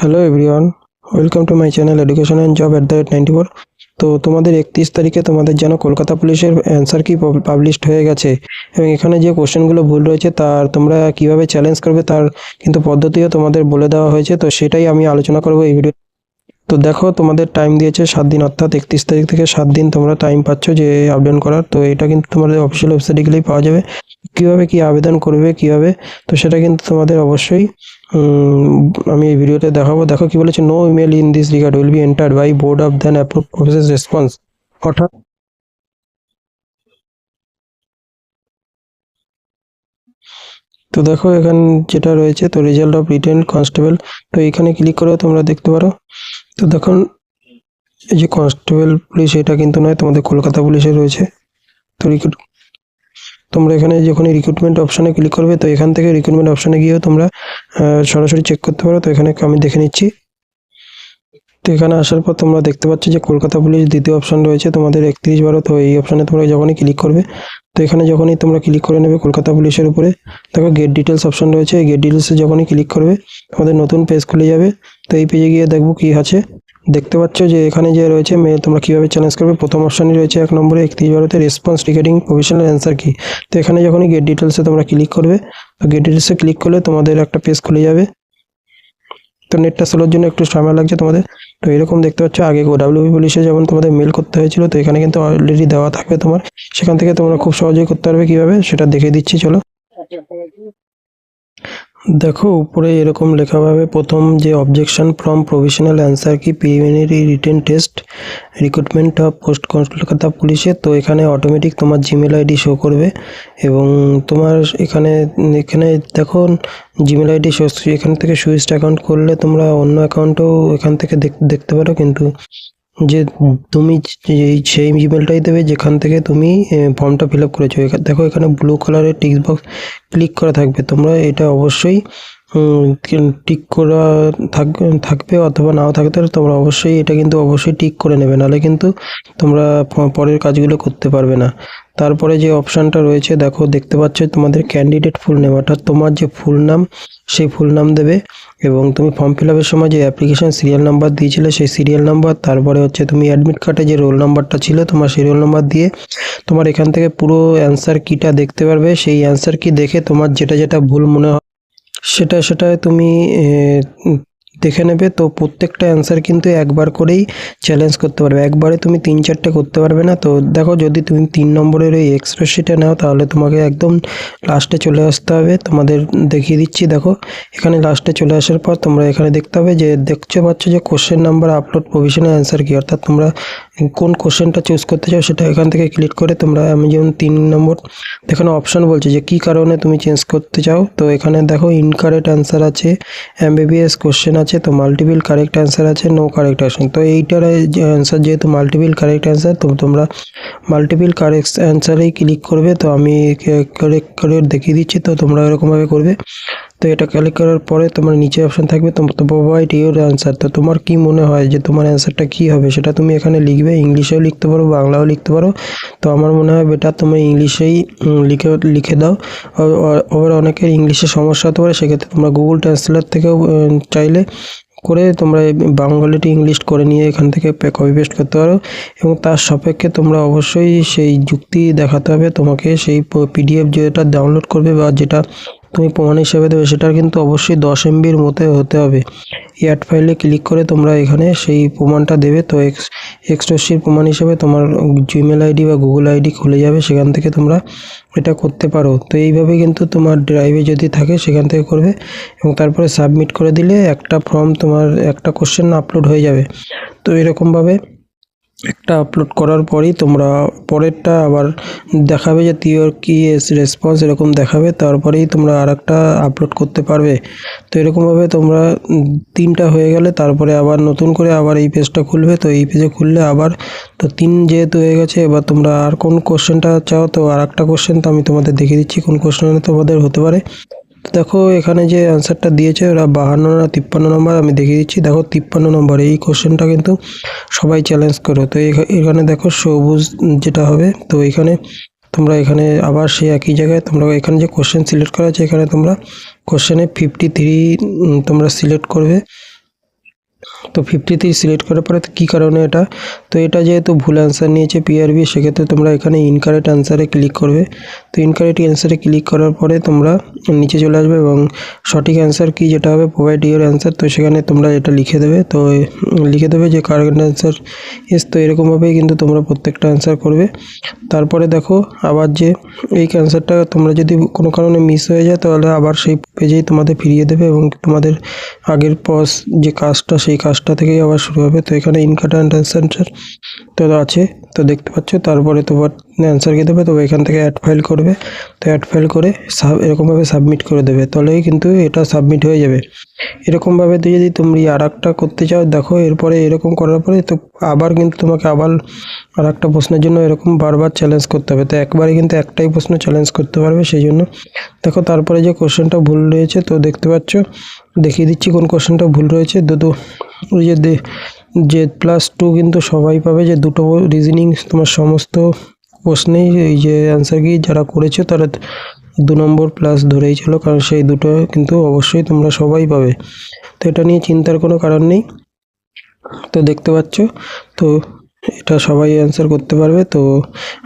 Hello everyone welcome to my channel education and job at the rate ninety four তো তোমাদের একত্রিশ তারিখে তোমাদের যেন কলকাতা পুলিশের অ্যান্সার কি পাবলিশড হয়ে গেছে এবং এখানে যে কোশ্চেনগুলো ভুল রয়েছে তার তোমরা কীভাবে চ্যালেঞ্জ করবে তার কিন্তু পদ্ধতিও তোমাদের বলে দেওয়া হয়েছে, তো সেটাই আমি আলোচনা করব এই ভিডিও তো দেখো তোমাদের টাইম দিয়েছে সাত দিন, অর্থাৎ একত্রিশ তারিখ থেকে সাত দিন তোমরা টাইম পাচ্ছ যে আপডেট করার। তো এটা কিন্তু তোমাদের অফিসিয়াল ওয়েবসাইটে গেলেই পাওয়া যাবে। কীভাবে কি আবেদন করবে, কীভাবে, তো সেটা কিন্তু তোমাদের অবশ্যই আমি এই ভিডিওতে দেখাবো। দেখো কি বলেছে no email in this regard will be entered by board of then approve response অর্থাৎ তো দেখো এখানে যেটা রয়েছে, তো রেজাল্ট অফ রিটেন কনস্টেবল তো এখানে ক্লিক করে, তোমরা দেখতে পারো। তো দেখুন, এই যে কনস্টেবল পুলিশ, এটা কিন্তু নয়, তোমাদের কলকাতা পুলিশে রয়েছে। তো তোমরা এখানে যখন রিক্রুটমেন্ট অপশানে ক্লিক করবে, তো এখান থেকে রিক্রুটমেন্ট অপশানে গিয়েও তোমরা সরাসরি চেক করতে পারো। তো এখানে আমি দেখে নিচ্ছি। তো এখানে আসার পর তোমরা দেখতে পাচ্ছ যে কলকাতা পুলিশ দ্বিতীয় অপশন রয়েছে, তোমাদের একত্রিশ বারো, তো এই অপশানে তোমরা যখনই ক্লিক করবে, তো এখানে যখনই তোমরা ক্লিক করে নেবে কলকাতা পুলিশের উপরে, দেখো গেট ডিটেলস অপশন রয়েছে। এই গেট ডিটেলসে যখনই ক্লিক করবে, তোমাদের নতুন পেজ খুলে যাবে। তো এই পেজে গিয়ে দেখব কি আছে। দেখতে পাচ্ছ যে এখানে যে রয়েছে মেয়ে তোমরা কীভাবে চ্যালেঞ্জ করবে? প্রথম অপশনই রয়েছে এক নম্বরে একত্রিশ বারোতে রেসপন্স রিগার্ডিং প্রফেশনাল অ্যান্সার কি তো এখানে যখনই গেট ডিটেলসে তোমরা ক্লিক করবে, তো গেট ডিটেলসে ক্লিক করলে তোমাদের একটা পেজ খুলে যাবে। তো নেটটা স্লোর জন্য একটু সময় লাগছে তোমাদের। তো এরকম দেখতে পাচ্ছ, আগে ডাব্লিউবি পুলিশে যেমন তোমাদের মেল করতে হয়েছিল, তো এখানে কিন্তু অলরেডি দেওয়া থাকবে তোমার। সেখান থেকে তোমরা খুব সহজেই করতে পারবে কীভাবে, সেটা দেখে দিচ্ছি, চলো। দেখো, উপরে এরকম লেখা পাবে প্রথম যে objection from provisional answer key preliminary written test recruitment of post Kolkata পুলিশে তো এখানে অটোমেটিক তোমার জিমেল আইডি শো করবে এবং তোমার এখানে এখানে দেখো জিমেল আইডি এখান থেকে সুইচ অ্যাকাউন্ট করলে তোমরা অন্য অ্যাকাউন্টও এখান থেকে দেখ- দেখতে পারো কিন্তু যে তুমি এই সেই জিমেলটাই দেবে, যেখান থেকে তুমি ফর্মটা ফিল আপ করেছ। দেখো এখানে ব্লু কালারের টিক্স বক্স ক্লিক করা থাকবে। তোমরা এটা অবশ্যই টিক করা থাকবে অথবা নাও থাকতে তোমরা অবশ্যই এটা কিন্তু অবশ্যই টিক করে নেবে। নাহলে কিন্তু তোমরা পরের কাজগুলো করতে পারবে না। তারপরে যে অপশানটা রয়েছে, দেখো, দেখতে পাচ্ছ তোমাদের ক্যান্ডিডেট ফুল নেম অর্থাৎ তোমার যে ফুল নাম সেই ফুল নাম দেবে এবং তুমি ফর্ম ফিল আপের সময় যে অ্যাপ্লিকেশান সিরিয়াল নাম্বার দিয়েছিলে, সেই সিরিয়াল নাম্বার তারপরে হচ্ছে তুমি অ্যাডমিট কার্ডে যে রোল নাম্বারটা ছিল, তোমার সেই রোল নাম্বার দিয়ে তোমার এখান থেকে পুরো অ্যান্সার কিটা দেখতে পারবে। সেই অ্যান্সার কি দেখে তোমার যেটা যেটা ভুল মনে হয়, সেটা সেটা তুমি দেখে নেবে। তো প্রত্যেকটা অ্যান্সার কিন্তু একবার করেই চ্যালেঞ্জ করতে পারবে। একবারে তুমি তিন চারটে করতে পারবে না। তো দেখো, যদি তুমি তিন নম্বরের ওই এক্সপ্রেস শিটে নাও, তাহলে তোমাকে একদম লাস্টে চলে আসতে হবে। তোমাদের দেখিয়ে দিচ্ছি, দেখো। এখানে লাস্টে চলে আসার পর তোমরা এখানে দেখতে হবে যে, দেখছ, পাচ্ছ যে কোশ্চেন নাম্বার আপলোড প্রভিশনের অ্যান্সার কি? অর্থাৎ তোমরা কোন কোশ্চেনটা চুজ করতে চাও সেটা এখান থেকে ক্লিক করে তোমরা আমি যেমন তিন নম্বর। এখানে অপশন বলছে যে কি কারণে তুমি চেঞ্জ করতে চাও? তো এখানে দেখো ইনকারেক্ট অ্যান্সার আছে এমবিবিএস কোশ্চেন আছে, তো মাল্টিপিল কারেক্ট অ্যান্সার আছে নো কারেক্ট অ্যান্সার তো এইটার অ্যান্সার যেহেতু মাল্টিপিল কারেক্ট অ্যান্সার তো তোমরা মাল্টিপিল কারেক্ট অ্যান্সারেই ক্লিক করবে। তো আমি কারেক্ট করে দেখিয়ে দিচ্ছি, তো তোমরা এরকমভাবে করবে। তো এটা ক্লিক করার পরে তোমার নিচে অপশন থাকবে তো প্রোভাইড ইউর অ্যান্সার তো তোমার কি মনে হয় যে তোমার অ্যান্সারটা কি হবে? সেটা তুমি এখানে লিখবে, ইংলিশেও লিখতে পারো, বাংলাও লিখতে পারো। তো আমার মনে হয় বেটার তুমি ইংলিশেই লিখে লিখে দাও। আবার অনেকের ইংলিশে সমস্যা হতে পারে, সেক্ষেত্রে তোমরা গুগল ট্রান্সলেট থেকেও চাইলে করে তোমরা বাঙালিটি ইংলিশ করে নিয়ে এখান থেকে কপি পেস্ট করতে পারো। এবং তার সাপেক্ষে তোমরা অবশ্যই সেই যুক্তি দেখাতে হবে, তোমাকে সেই পিডিএফ যেটা ডাউনলোড করবে বা যেটা তুমি প্রমাণ হিসেবে দেবে, সেটার কিন্তু অবশ্যই দশ এমবির মধ্যে হতে হবে। অ্যাড ফাইলে ক্লিক করে তোমরা এখানে সেই প্রমাণটা দেবে। তো এক্স এক্সট্রসির প্রমাণ হিসেবে তোমার জিমেল আইডি বা গুগল আইডি খুলে যাবে, সেখান থেকে তোমরা এটা করতে পারো। তো এইভাবে কিন্তু তোমার ড্রাইভে যদি থাকে, সেখান থেকে করবে এবং তারপরে সাবমিট করে দিলে একটা ফর্ম তোমার একটা কোশ্চেন আপলোড হয়ে যাবে। তো এরকমভাবে একটা আপলোড করার পরেই তোমরা পরেরটা আবার দেখাবে যে তিওর কি রেসপন্স এরকম দেখাবে, তারপরেই তোমরা আর একটা আপলোড করতে পারবে। তো এরকমভাবে তোমরা তিনটা হয়ে গেলে তারপরে আবার নতুন করে আবার এই পেজটা খুলবে। তো এই পেজে খুললে আবার তো তিন যেহেতু হয়ে গেছে, এবার তোমরা আর কোন কোশ্চেনটা চাও তো আর একটা কোশ্চেন তো আমি তোমাদের দেখিয়ে দিচ্ছি, কোন কোশ্চেনে তোমাদের হতে পারে। দেখো, এখানে যে অ্যান্সারটা দিয়েছে ওরা বাহান্ন না তিপ্পান্ন নম্বর আমি দেখিয়ে দিচ্ছি। দেখো, তিপ্পান্ন নম্বর এই কোশ্চেনটা কিন্তু সবাই চ্যালেঞ্জ করো। তো এখা- এখানে দেখো, সবুজ যেটা হবে, তো এখানে তোমরা এখানে আবার সেই একই জায়গায় তোমরা এখানে যে কোশ্চেন সিলেক্ট করা আছে, এখানে তোমরা কোশ্চেনে ফিফটি থ্রি তোমরা সিলেক্ট করবে। তো ফিফটি থ্রি সিলেক্ট করার পরে কী কারণে এটা? তো এটা যেহেতু ভুল অ্যান্সার নিয়েছে পিআরবি সেক্ষেত্রে তোমরা এখানে ইনকারেক্ট অ্যান্সারে ক্লিক করবে। তো ইনকারেক্ট অ্যান্সারে ক্লিক করার পরে তোমরা নিচে চলে আসবে এবং সঠিক অ্যান্সার কি যেটা হবে প্রোভাইড ইউর অ্যান্সার তো সেখানে তোমরা এটা লিখে দেবে। তো লিখে দেবে যে কারেক্ট অ্যান্সার এস তো এরকমভাবেই কিন্তু তোমরা প্রত্যেকটা অ্যান্সার করবে। তারপরে দেখো, আবার যে এই অ্যান্সারটা তোমরা যদি কোনো কারণে মিস হয়ে যায়, তাহলে আবার সেই পেজেই তোমাদের ফিরিয়ে দেবে এবং তোমাদের আগের পস যে কাজটা, সেই কাজটা থেকেই আবার শুরু হবে। তো এখানে ইনকাটার অ্যান্ড তো আছে। তো দেখতে পাচ্ছ, তারপরে তোমার অ্যান্সারকে দেবে, তো এখান থেকে অ্যাড ফাইল করবে। তো অ্যাড ফাইল করে সাব এরকমভাবে সাবমিট করে দেবে। তাহলেই কিন্তু এটা সাবমিট হয়ে যাবে। এরকমভাবে তো যদি তুমি আর করতে চাও, দেখো, এরপরে এরকম করার পরে তো আবার কিন্তু তোমাকে আবার আর একটা প্রশ্নের জন্য এরকম বারবার চ্যালেঞ্জ করতে হবে। তো একবারে কিন্তু একটাই প্রশ্ন চ্যালেঞ্জ করতে পারবে সেই জন্য। দেখো, তারপরে যে কোশ্চেনটা ভুল রয়েছে, তো দেখতে পাচ্ছ, দেখিয়ে দিচ্ছি কোন কোশ্চেনটা ভুল রয়েছে। দুটো ওই যে যে প্লাস টু কিন্তু সবাই পাবে যে দুটো রিজনিং তোমার সমস্ত প্রশ্নেই এই যে অ্যান্সার কি যারা করেছে তারা দু নম্বর প্লাস ধরেই ছিল কারণ সেই দুটো কিন্তু অবশ্যই তোমরা সবাই পাবে। তো এটা নিয়ে চিন্তার কোনো কারণ নেই। তো দেখতে পাচ্ছ, তো এটা সবাই অ্যান্সার করতে পারবে। তো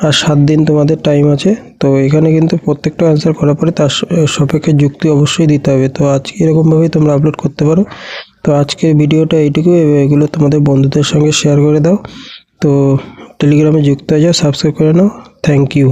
আর সাত দিন তোমাদের টাইম আছে। তো এখানে কিন্তু প্রত্যেকটা অ্যান্সার করার পরে তার সাপেক্ষে যুক্তি অবশ্যই দিতে হবে। তো আজকে এরকমভাবেই তোমরা আপলোড করতে পারো। তো আজকের ভিডিওটা এইটুকু এগুলো তোমাদের বন্ধুদের সঙ্গে শেয়ার করে দাও। তো টেলিগ্রামে যুক্ত হয়ে যাও সাবস্ক্রাইব করে নাও থ্যাংক ইউ